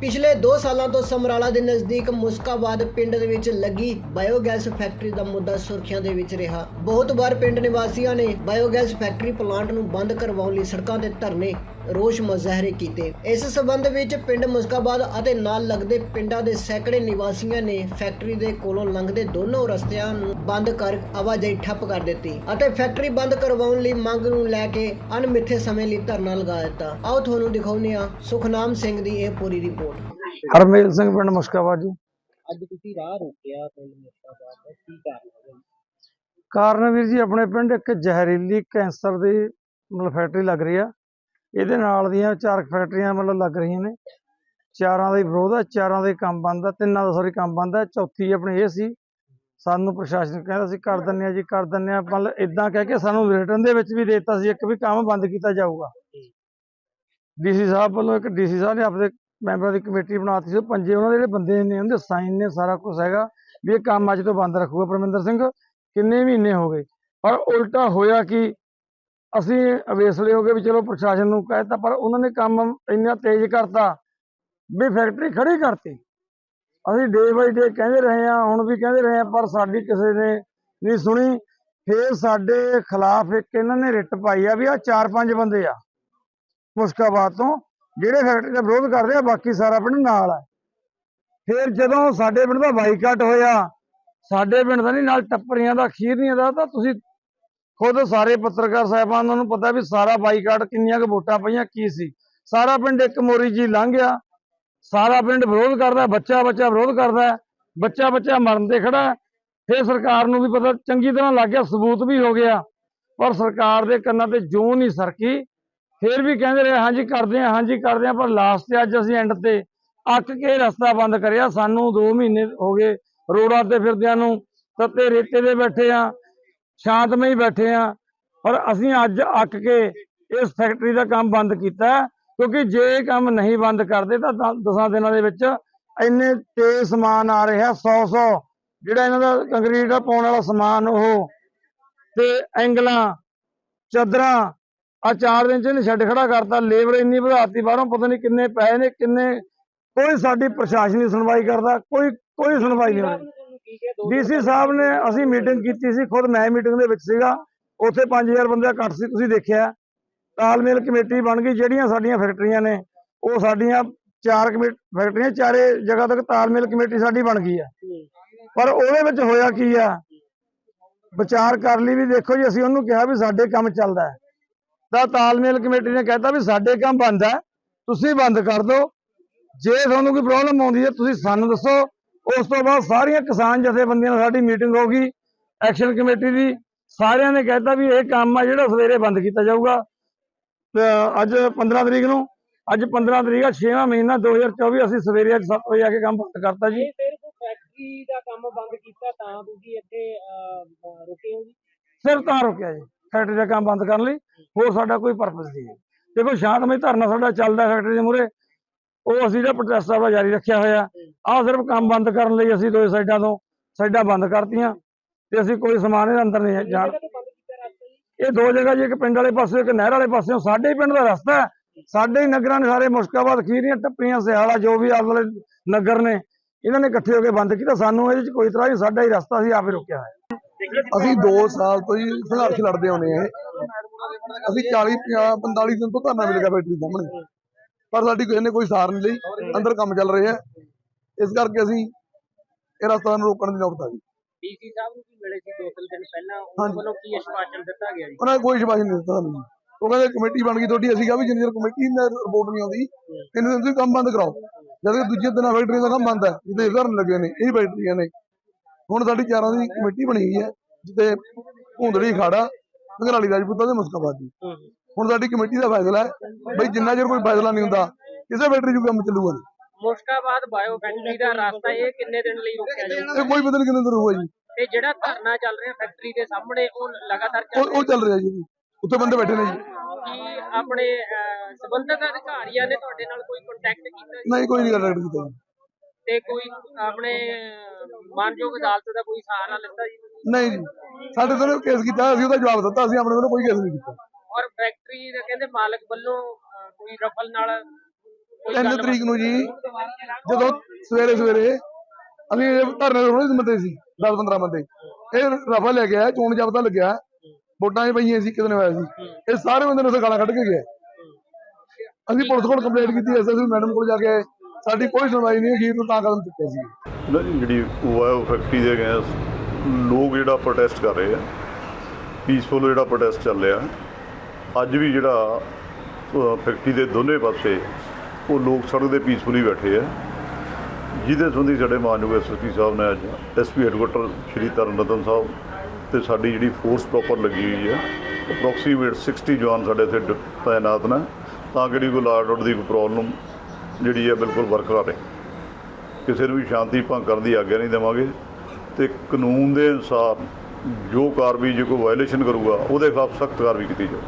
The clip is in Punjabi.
ਪਿਛਲੇ 2 ਸਾਲਾਂ ਤੋਂ ਸਮਰਾਲਾ ਦੇ ਨਜ਼ਦੀਕ ਮੁਸਕਾਬਾਦ ਪਿੰਡ ਦੇ ਵਿੱਚ ਲੱਗੀ ਬਾਇਓਗੈਸ ਫੈਕਟਰੀ ਦਾ ਮੁੱਦਾ ਸੁਰਖੀਆਂ ਦੇ ਵਿੱਚ ਰਿਹਾ। ਬਹੁਤ ਵਾਰ ਪਿੰਡ ਨਿਵਾਸੀਆਂ ਨੇ ਬਾਇਓਗੈਸ ਫੈਕਟਰੀ ਪਲਾਂਟ ਨੂੰ ਬੰਦ ਕਰਵਾਉਣ ਲਈ ਸੜਕਾਂ ਤੇ ਧਰਨੇ ਰੋਸ਼ ਮੁਜ਼ਾਹਰੇ ਕੀਤੇ। ਇਸ ਸਬੰਧ ਵਿੱਚ ਪਿੰਡ ਮੁਸਕਾਬਾਦ ਅਤੇ ਨਾਲ ਲੱਗਦੇ ਪਿੰਡਾਂ ਦੇ ਸੈਂਕੜੇ ਨਿਵਾਸੀਆਂ ਨੇ ਫੈਕਟਰੀ ਦੇ ਕੋਲੋਂ ਲੰਘਦੇ ਦੋਨੋਂ ਰਸਤਿਆਂ ਨੂੰ ਬੰਦ ਕਰ ਆਵਾਜਾਈ ਠੱਪ ਕਰ ਦਿੱਤੀ ਅਤੇ ਫੈਕਟਰੀ ਬੰਦ ਕਰਵਾਉਣ ਲਈ ਮੰਗ ਨੂੰ ਲੈ ਕੇ ਅਣਮਿੱਥੇ ਸਮੇਂ ਲਈ ਧਰਨਾ ਲਗਾ ਦਿੱਤਾ। ਆਓ ਤੁਹਾਨੂੰ ਦਿਖਾਉਂਦੇ ਹਾਂ ਸੁਖਨਾਮ ਸਿੰਘ ਦੀ ਇਹ ਪੂਰੀ ਰਿਪੋਰਟ। ਹਰਮੇਲ ਸਿੰਘ ਪਿੰਡ ਮੁਸ਼ਕਾਬਾਦ ਜੀ। ਅੱਜ ਤੁਸੀਂ ਰਾਹ ਰੋਕਿਆ ਪਿੰਡ ਮੁਸਕਾਬਾਦ ਦਾ ਕੀ ਕਾਰਨ ਹੈ? ਕਾਰਨ ਵੀਰ ਜੀ ਆਪਣੇ ਪਿੰਡ ਇੱਕ ਜ਼ਹਿਰੀਲੀ ਕੈਂਸਰ ਦੀ ਮਤਲਬ ਫੈਕਟਰੀ ਲੱਗ ਰਹੀ ਆ। ਇਹਦੇ ਨਾਲ ਦੀਆਂ ਚਾਰ ਫੈਕਟਰੀਆਂ ਮਤਲਬ ਲੱਗ ਰਹੀਆਂ ਨੇ। ਚਾਰਾਂ ਦਾ ਹੀ ਵਿਰੋਧ ਆ, ਚਾਰਾਂ ਦੇ ਕੰਮ ਬੰਦ ਆ, ਤਿੰਨਾਂ ਦਾ ਸੌਰੀ ਕੰਮ ਬੰਦ ਚੌਥੀ ਆਪਣੀ ਇਹ ਸੀ, ਸਾਨੂੰ ਪ੍ਰਸ਼ਾਸਨ ਕਹਿੰਦਾ ਸੀ ਕਰ ਦਿੰਨੇ ਆ ਜੀ, ਕਰ ਦਿੰਨੇ ਆ, ਮਤਲਬ ਇਦਾਂ ਕਹਿ ਕੇ ਸਾਨੂੰ ਰਿਟਰਨ ਦੇ ਵਿੱਚ ਵੀ ਦਿੱਤਾ ਸੀ, ਇੱਕ ਵੀ ਕੰਮ ਬੰਦ ਕੀਤਾ ਜਾਊਗਾ। ਡੀਸੀ ਸਾਹਿਬ ਵੱਲੋਂ ਇੱਕ, ਡੀਸੀ ਸਾਹਿਬ ਨੇ ਆਪਣੇ ਮੈਂਬਰਾਂ ਦੀ ਕਮੇਟੀ ਬਣਾਤੀ ਸੀ, ਉਹ ਪੰਜੇ ਉਹਨਾਂ ਦੇ ਜਿਹੜੇ ਬੰਦੇ ਨੇ, ਉਹਦੇ ਸਾਈਨ ਨੇ ਸਾਰਾ ਕੁਝ ਹੈਗਾ, ਵੀ ਇਹ ਕੰਮ ਅੱਜ ਤੋਂ ਬੰਦ ਰੱਖੂਗਾ, ਪਰਮਿੰਦਰ ਸਿੰਘ, ਕਿੰਨੇ ਮਹੀਨੇ ਹੋ ਗਏ? ਪਰ ਉਲਟਾ ਹੋਇਆ ਕਿ ਅਸੀਂ ਅਵੇਸਲੇ ਹੋ ਗਏ ਵੀ ਚਲੋ ਪ੍ਰਸ਼ਾਸਨ ਨੂੰ ਕਹਿਤਾ ਪਰ ਉਹਨਾਂ ਨੇ ਕੰਮ ਇੰਨਾ ਤੇਜ਼ ਕਰਤਾ ਵੀ ਫੈਕਟਰੀ ਖੜੀ ਕਰਤੀ। ਅਸੀਂ ਡੇ ਬਾਈ ਡੇ ਕਹਿੰਦੇ ਰਹੇ ਆ ਹੁਣ ਵੀ ਕਹਿੰਦੇ ਰਹੇ ਆ ਪਰ ਸਾਡੀ ਕਿਸੇ ਨੇ ਨਹੀਂ ਸੁਣੀ। ਫੇਰ ਸਾਡੇ ਖਿਲਾਫ ਇੱਕ ਇਹਨਾਂ ਨੇ ਰਿਟ ਪਾਈ ਆ ਵੀ ਆ ਚਾਰ ਪੰਜ ਬੰਦੇ ਆ, ਮੁਸਕਾਬਾਦ ਤੋਂ, ਜਿਹੜੇ ਫੈਕਟਰੀ ਦਾ ਵਿਰੋਧ ਕਰਦੇ ਆ, ਬਾਕੀ ਸਾਰਾ ਪਿੰਡ ਨਾਲ ਆ। ਫਿਰ ਜਦੋਂ ਸਾਡੇ ਪਿੰਡ ਦਾ ਬਾਈਕਾਟ ਹੋਇਆ, ਸਾਡੇ ਪਿੰਡ ਦਾ ਨਹੀਂ, ਨਾਲ ਟੱਪਰੀਆਂ ਦਾ, ਖੀਰਨੀਆਂ ਦਾ, ਤਾਂ ਤੁਸੀਂ ਖੁਦ ਸਾਰੇ ਪੱਤਰਕਾਰ ਸਾਹਿਬਾਨਾਂ ਨੂੰ ਪਤਾ ਵੀ ਸਾਰਾ ਬਾਈਕਾਟ ਕਿੰਨੀਆਂ ਕੁ ਵੋਟਾਂ ਪਈਆਂ, ਕੀ ਸੀ। ਸਾਰਾ ਪਿੰਡ ਇੱਕ ਮੋਰੀ ਜੀ ਲੰਘ ਗਿਆ। ਸਾਰਾ ਪਿੰਡ ਵਿਰੋਧ ਕਰਦਾ, ਬੱਚਾ ਬੱਚਾ ਵਿਰੋਧ ਕਰਦਾ, ਬੱਚਾ ਬੱਚਾ ਮਰਨ ਤੇ ਖੜਾ। ਹੈ। ਫਿਰ ਸਰਕਾਰ ਨੂੰ ਵੀ ਪਤਾ ਚੰਗੀ ਤਰ੍ਹਾਂ ਲੱਗ ਗਿਆ, ਸਬੂਤ ਵੀ ਹੋ ਗਿਆ। ਪਰ ਸਰਕਾਰ ਦੇ ਕੰਨਾਂ ਤੇ ਜੂੰ ਨਹੀਂ ਸਰਕੀ। ਫਿਰ ਵੀ ਕਹਿੰਦੇ ਰਹੇ, ਹਾਂਜੀ ਕਰਦੇ ਆ ਹਾਂਜੀ ਕਰਦੇ ਆ ਪਰ ਲਾਸਟ ਤੇ ਅੱਜ ਅਸੀਂ ਐਂਡ ਤੇ ਅੱਕ ਕੇ ਰਸਤਾ ਬੰਦ ਕਰਿਆ। ਸਾਨੂੰ 2 ਮਹੀਨੇ ਹੋ ਗਏ ਰੋਡਾਂ ਤੇ ਫਿਰਦਿਆਂ ਨੂੰ ਤੱਤੇ ਰੇਤੇ ਦੇ ਬੈਠੇ ਆ ਸ਼ਾਂਤਮਈ ਬੈਠੇ ਆ ਪਰ ਅਸੀਂ ਅੱਜ ਅੱਕ ਕੇ ਇਸ ਫੈਕਟਰੀ ਦਾ ਕੰਮ ਬੰਦ ਕੀਤਾ ਕਿਉਂਕਿ ਜੇ ਇਹ ਕੰਮ ਨਹੀਂ ਬੰਦ ਕਰਦੇ ਤਾਂ 10 ਦਿਨਾਂ ਦੇ ਵਿੱਚ ਇੰਨੇ ਤੇਜ਼ ਸਮਾਨ ਆ ਰਿਹਾ 100 100 ਜਿਹੜਾ ਇਹਨਾਂ ਦਾ ਕੰਕਰੀਟ ਦਾ ਪਾਉਣ ਵਾਲਾ ਸਮਾਨ ਉਹ। ਤੇ ਐਂਗਲਾਂ, ਚਾਦਰਾਂ ਆ ਚਾਰ ਦਿਨ ਚ ਇਹਨੇ ਛੱਡ ਖੜਾ ਕਰਤਾ ਲੇਬਰ ਇੰਨੀ ਵਧਾਤੀ, ਬਾਹਰੋਂ ਪਤਾ ਨਹੀਂ ਕਿੰਨੇ ਪੈਸੇ ਨੇ, ਕਿੰਨੇ, ਕੋਈ ਸਾਡੀ ਪ੍ਰਸ਼ਾਸਨ ਦੀ ਸੁਣਵਾਈ ਕਰਦਾ, ਕੋਈ ਕੋਈ ਸੁਣਵਾਈ ਨਹੀਂ ਡੀਸੀ ਸਾਹਿਬ ਨੇ ਅਸੀਂ ਮੀਟਿੰਗ ਕੀਤੀ ਸੀ ਖੁਦ ਮੈਂ ਮੀਟਿੰਗ ਦੇ ਵਿੱਚ ਸੀਗਾ ਉੱਥੇ 5000 ਬੰਦਾ ਘੱਟ ਸੀ ਤੁਸੀਂ ਦੇਖਿਆ। ਤਾਲਮੇਲ ਕਮੇਟੀ ਬਣ ਗਈ ਜਿਹੜੀਆਂ ਸਾਡੀਆਂ ਫੈਕਟਰੀਆਂ ਨੇ ਉਹ ਸਾਡੀਆਂ ਚਾਰ ਫੈਕਟਰੀਆਂ ਚਾਰੇ ਜਗ੍ਹਾ ਤੱਕ ਤਾਲਮੇਲ ਕਮੇਟੀ ਸਾਡੀ ਬਣ ਗਈ ਹੈ ਪਰ ਉਹਦੇ ਵਿੱਚ ਹੋਇਆ ਕੀ ਆ? ਵਿਚਾਰ ਕਰ ਲਈ ਵੀ ਦੇਖੋ ਜੀ ਅਸੀਂ ਉਹਨੂੰ ਕਿਹਾ ਵੀ ਸਾਡੇ ਕੰਮ ਚੱਲਦਾ ਹੈ। ਤਾਂ ਤਾਲਮੇਲ ਕਮੇਟੀ ਨੇ ਕਹਿਤਾ ਵੀ ਸਾਡੇ ਕੰਮ ਬੰਦ ਹੈ ਤੁਸੀਂ ਬੰਦ ਕਰ ਦਿਓ। ਜੇ ਤੁਹਾਨੂੰ ਕੋਈ ਪ੍ਰੋਬਲਮ ਆਉਂਦੀ ਹੈ ਤੁਸੀਂ ਸਾਨੂੰ ਦੱਸੋ। ਉਸ ਤੋਂ ਬਾਅਦ ਸਾਰੀਆਂ ਕਿਸਾਨ ਜਥੇਬੰਦੀਆਂ ਨਾਲ ਸਾਡੀ ਮੀਟਿੰਗ ਹੋ ਗਈ ਐਕਸ਼ਨ ਕਮੇਟੀ ਦੀ ਸਾਰਿਆਂ ਨੇ ਕਹਿਤਾ ਵੀ ਇਹ ਕੰਮ ਆ ਜਿਹੜਾ ਸਵੇਰੇ ਬੰਦ ਕੀਤਾ ਜਾਊਗਾ। ਅੱਜ 15 ਤਰੀਕ ਨੂੰ ਅੱਜ 15 ਤਰੀਕ ਆ 6ਵਾਂ ਮਹੀਨਾ 2024 ਅਸੀਂ ਸਵੇਰੇ ਅੱਜ 7 ਵਜੇ ਆ ਕੇ ਕੰਮ ਬੰਦ ਕਰਤਾ ਜੀ। ਫੈਕਟਰੀ ਦਾ ਕੰਮ ਬੰਦ ਕੀਤਾ ਤਾਂ ਤੁਸੀਂ ਇੱਥੇ ਅਹ, ਅਹ, ਰੁਕੇ ਹੋ ਜੀ? ਸਿਰ ਤਾਂ ਰੁਕਿਆ ਜੀ ਫੈਕਟਰੀ ਦਾ ਕੰਮ ਬੰਦ ਕਰਨ ਲਈ। ਹੋਰ ਸਾਡਾ ਕੋਈ ਪਰਪਸ ਨਹੀਂ ਹੈ। ਦੇਖੋ ਸ਼ਾਂਤਮਈ ਧਰਨਾ ਸਾਡਾ ਚੱਲਦਾ ਫੈਕਟਰੀ ਦੇ ਮੂਹਰੇ। ਉਹ ਅਸੀਂ ਜਿਹੜਾ ਪ੍ਰੋਟੈਸਟ ਆਪਣਾ ਜਾਰੀ ਰੱਖਿਆ ਹੋਇਆ। ਆਹ ਸਿਰਫ ਕੰਮ ਬੰਦ ਕਰਨ ਲਈ ਅਸੀਂ ਦੋਏ ਸਾਈਡਾਂ ਤੋਂ ਸਾਈਡਾਂ ਬੰਦ ਕਰਤੀਆਂ ਤੇ ਅਸੀਂ ਕੋਈ ਸਮਾਨ ਇਹਦੇ ਅੰਦਰ ਨਹੀਂ ਜਾਣ ਇਹ ਦੋ ਜਗ੍ਹਾ ਜੀ, ਇੱਕ ਪਿੰਡ ਵਾਲੇ ਪਾਸੇ, ਇੱਕ ਨਹਿਰ ਵਾਲੇ ਪਾਸੇ। ਸਾਡੇ ਹੀ ਪਿੰਡ ਦਾ ਰਸਤਾ ਸਾਡੇ ਹੀ ਨਗਰਾਂ ਨੇ ਸਾਰੇ ਮੁਸ਼ਕਾਬਾਦ, ਖੀਰੀਆਂ ਟੱਪੀਆਂ ਸਿਆਲਾ, ਜੋ ਵੀ ਆਲੇ ਵਾਲੇ ਨਗਰ ਨੇ, ਇਹਨਾਂ ਨੇ ਇਕੱਠੇ ਹੋ ਕੇ ਬੰਦ ਕੀਤਾ। ਸਾਨੂੰ ਇਹਦੇ ਵਿੱਚ ਕੋਈ ਤਰ੍ਹਾਂ ਨਹੀਂ, ਸਾਡਾ ਹੀ ਰਸਤਾ ਸੀ, ਆਪੇ ਰੋਕਿਆ ਹੋਇਆ। ਅਸੀਂ 2 ਸਾਲ ਤੋਂ ਹੀ ਸੰਘਰਸ਼ ਲੜਦੇ ਆਉਂਦੇ ਆ ਅਸੀਂ 40 50 45 ਦਿਨ ਤੋਂ ਧਰਨਾ ਮਿਲੇਗਾ ਫੈਕਟਰੀ ਸਾਹਮਣੇ। ਪਰ ਸਾਡੀ ਕਿਸੇ ਨੇ ਕੋਈ ਸਾਰ ਨਹੀਂ ਲਈ। ਅੰਦਰ ਕੰਮ ਚੱਲ ਰਿਹਾ ਹੈ। ਇਸ ਕਰਕੇ ਅਸੀਂ ਇਹ ਰਸਤਾ ਨੂੰ ਰੋਕਣ ਦੀ ਨੌਬਤ ਆ ਗਈ। ਡੀਸੀ ਸਾਹਿਬ ਨੂੰ ਵੀ ਮਿਲੇ ਸੀ ਦੋ ਤਿੰਨ ਦਿਨ ਪਹਿਲਾਂ। ਉਹਨਾਂ। ਵੱਲੋਂ ਕੀ ਆਸ਼ਵਾਸਨ ਦਿੱਤਾ ਗਿਆ ਜੀ? ਉਹਨਾਂ ਨੇ ਕੋਈ ਸ਼ਿਕਾਇਤ ਨਹੀਂ ਦਿੱਤਾ ਸਾਨੂੰ ਉਹ ਕਹਿੰਦੇ ਕਮੇਟੀ ਬਣ ਗਈ ਤੁਹਾਡੀ ਅਸੀਂ ਕਿਹਾ ਵੀ ਜਿੰਨੀ ਦੇਰ ਕਮੇਟੀ ਨੇ ਰਿਪੋਰਟ ਨਹੀਂ ਆਉਂਦੀ ਦਿਨ ਤੁਸੀਂ ਕੰਮ ਬੰਦ ਕਰਾਓ। ਜਦ ਕਿ ਦੂਜੇ ਦਿਨਾਂ ਫੈਕਟਰੀ ਦਾ ਕੰਮ ਬੰਦ ਹੈ ਜਿੱਥੇ ਧਰਨ ਲੱਗੇ ਨੇ ਇਹ ਫੈਕਟਰੀਆਂ ਨੇ। ਹੁਣ ਸਾਡੀ ਚਾਰਾਂ ਦੀ ਕਮੇਟੀ ਬਣੀ ਹੋਈ ਹੈ ਜਿੱਤੇ ਭੁੰਦੜੀ ਖਾੜਾ ਘਰਾਲੀ ਰਾਜਪੂਤਾਂ ਦੇ ਮੁਸਕਾਬਾਦ ਹੁਣ ਸਾਡੀ ਕਮੇਟੀ ਦਾ ਫੈਸਲਾ ਹੈ। ਬਈ ਜਿੰਨਾ ਚਿਰ ਕੋਈ ਫੈਸਲਾ ਨਹੀਂ ਹੁੰਦਾ ਕਿਸੇ ਫੈਕਟਰੀ 'ਚ ਕੰਮ ਚੱਲੂਗਾ ਨਹੀਂ। ਮੁਸ਼ਕਾਬਾਦ ਬਾਇਓ ਫੈਕਟਰੀ ਦਾ ਰਸਤਾ ਇਹ ਕਿੰਨੇ ਦਿਨ ਲਈ ਰੁਕਿਆ ਜਾਊਗਾ ਇਹ ਕੋਈ ਪਤਾ ਨਹੀਂ ਕਿੰਨੇ ਦਿਨ ਹੋਊਗਾ ਜੀ। ਤੇ ਜਿਹੜਾ ਧਰਨਾ ਚੱਲ ਰਿਹਾ ਫੈਕਟਰੀ ਦੇ ਸਾਹਮਣੇ ਉਹ ਲਗਾਤਾਰ ਚੱਲ ਉਹ ਚੱਲ ਰਿਹਾ ਜੀ। ਉੱਥੇ ਬੰਦੇ ਬੈਠੇ ਨੇ ਜੀ। ਕੀ ਆਪਣੇ ਸੰਬੰਧਿਤ ਅਧਿਕਾਰੀਆਂ ਨੇ ਤੁਹਾਡੇ ਨਾਲ ਕੋਈ ਕੰਟੈਕਟ ਕੀਤਾ? ਨਹੀਂ ਕੋਈ ਨਹੀਂ ਗੱਲ ਕੀਤਾ ਤੇ ਕੋਈ ਆਪਣੇ ਮਾਨਯੋਗ ਅਦਾਲਤ ਦਾ ਕੋਈ ਸਹਾਰਾ ਲਿੱਤਾ ਜੀ? ਨਹੀਂ ਜੀ। ਸਾਡੇ ਤੋਂ ਕੇਸ ਕੀਤਾ ਅਸੀਂ ਉਹਦਾ ਜਵਾਬ ਦਿੱਤਾ ਅਸੀਂ ਆਪਣੇ ਵੱਲੋਂ ਕੋਈ ਕੇਸ ਨਹੀਂ ਕੀਤਾ। ਔਰ ਫੈਕਟਰੀ ਦੇ ਕਹਿੰਦੇ ਮਾਲਕ ਵੱਲੋਂ ਅਹ, ਕੋਈ ਰਫਲ ਨਾਲ ਕੋਈ 3 ਗੱਲਬਾਤ- ਤਰੀਕ ਨੂੰ ਜੀ ਜਦੋਂ ਸਵੇਰੇ ਸਵੇਰੇ ਅਸੀਂ ਇਹ ਧਰਨੇ ਤੇ ਰੋਣੇ ਬੰਦੇ ਸੀ 10 15 ਬੰਦੇ। ਇਹ ਰਫਾ ਲੈ ਗਿਆ ਚੋਣ ਜਾਬਤਾ ਲੱਗਿਆ ਵੋਟਾਂ 'ਚ ਪਈਆਂ ਸੀ ਕਿਤੇ ਨੇ ਹੋਇਆ ਸੀ। ਇਹ ਸਾਰੇ ਬੰਦੇ ਨੇ ਉੱਥੇ ਗਾਲਾਂ ਕੱਢ ਕੇ ਗਏ। ਅਸੀਂ ਪੁਲਿਸ ਕੋਲ ਕੰਪਲੇਂਟ ਕੀਤੀ ਐਸਐਸਪੀ ਮੈਡਮ ਕੋਲ ਜਾ ਕੇ ਆਏ। ਸਾਡੀ ਕੋਈ ਸੁਣਵਾਈ ਨਹੀਂ ਅਖੀਰ ਨੂੰ ਤਾਂ ਕਦਮ ਚੁੱਕਿਆ ਸੀ। ਨਾ ਜੀ ਜਿਹੜੀ ਵਾਇਓ ਫੈਕਟਰੀ ਦੇ ਗੈਸ ਲੋਕ ਜਿਹੜਾ ਪ੍ਰੋਟੈਸਟ ਕਰ ਰਹੇ ਆ ਪੀਸਫੁਲ ਜਿਹੜਾ ਪ੍ਰੋਟੈਸਟ ਚੱਲ ਰਿਹਾ, ਅੱਜ ਵੀ ਜਿਹੜਾ ਫੈਕਟਰੀ ਦੇ ਦੋਨੇ ਪਾਸੇ ਉਹ ਲੋਕ ਸੜਕ ਦੇ ਪੀਸਫੁਲੀ ਬੈਠੇ ਆ। ਜਿਹਦੇ ਸੰਬੰਧੀ ਸਾਡੇ ਮਾਨਯੋਗ ਐਸਐਸਪੀ ਸਾਹਿਬ ਨੇ ਅੱਜ ਐਸਪੀ ਹੈਡਕੁਆਟਰ ਸ਼੍ਰੀ ਤਰਨਤਨ ਸਾਹਿਬ ਤੇ ਸਾਡੀ ਜਿਹੜੀ ਫੋਰਸ ਪ੍ਰੋਪਰ ਲੱਗੀ ਹੋਈ ਹੈ ਅਪਰੋਕਸੀਮੇਟ 60 ਜਵਾਨ ਸਾਡੇ ਇੱਥੇ ਡ- ਤਾਇਨਾਤ ਨੇ, ਤਾਂ ਕਿ ਜਿਹੜੀ ਕੋਈ ਲਾਰਡ ਆਰਡਰ ਦੀ ਕੋਈ ਪ੍ਰੋਬਲਮ ਜਿਹੜੀ ਹੈ ਬਿਲਕੁਲ ਬਰਕਰਾਰ ਰਹੇ ਕਿਸੇ ਨੂੰ ਵੀ ਸ਼ਾਂਤੀ ਭੰਗ ਕਰਨ ਦੀ ਆਗਿਆ ਨਹੀਂ ਦੇਵਾਂਗੇ। ਤੇ ਕਾਨੂੰਨ ਦੇ ਅਨੁਸਾਰ ਜੋ ਕਾਰਵਾਈ ਜੇ ਕੋਈ ਵਾਇਲੇਸ਼ਨ ਕਰੂਗਾ, ਉਹਦੇ ਖਿਲਾਫ ਸਖਤ ਕਾਰਵਾਈ ਕੀਤੀ ਜਾਊ।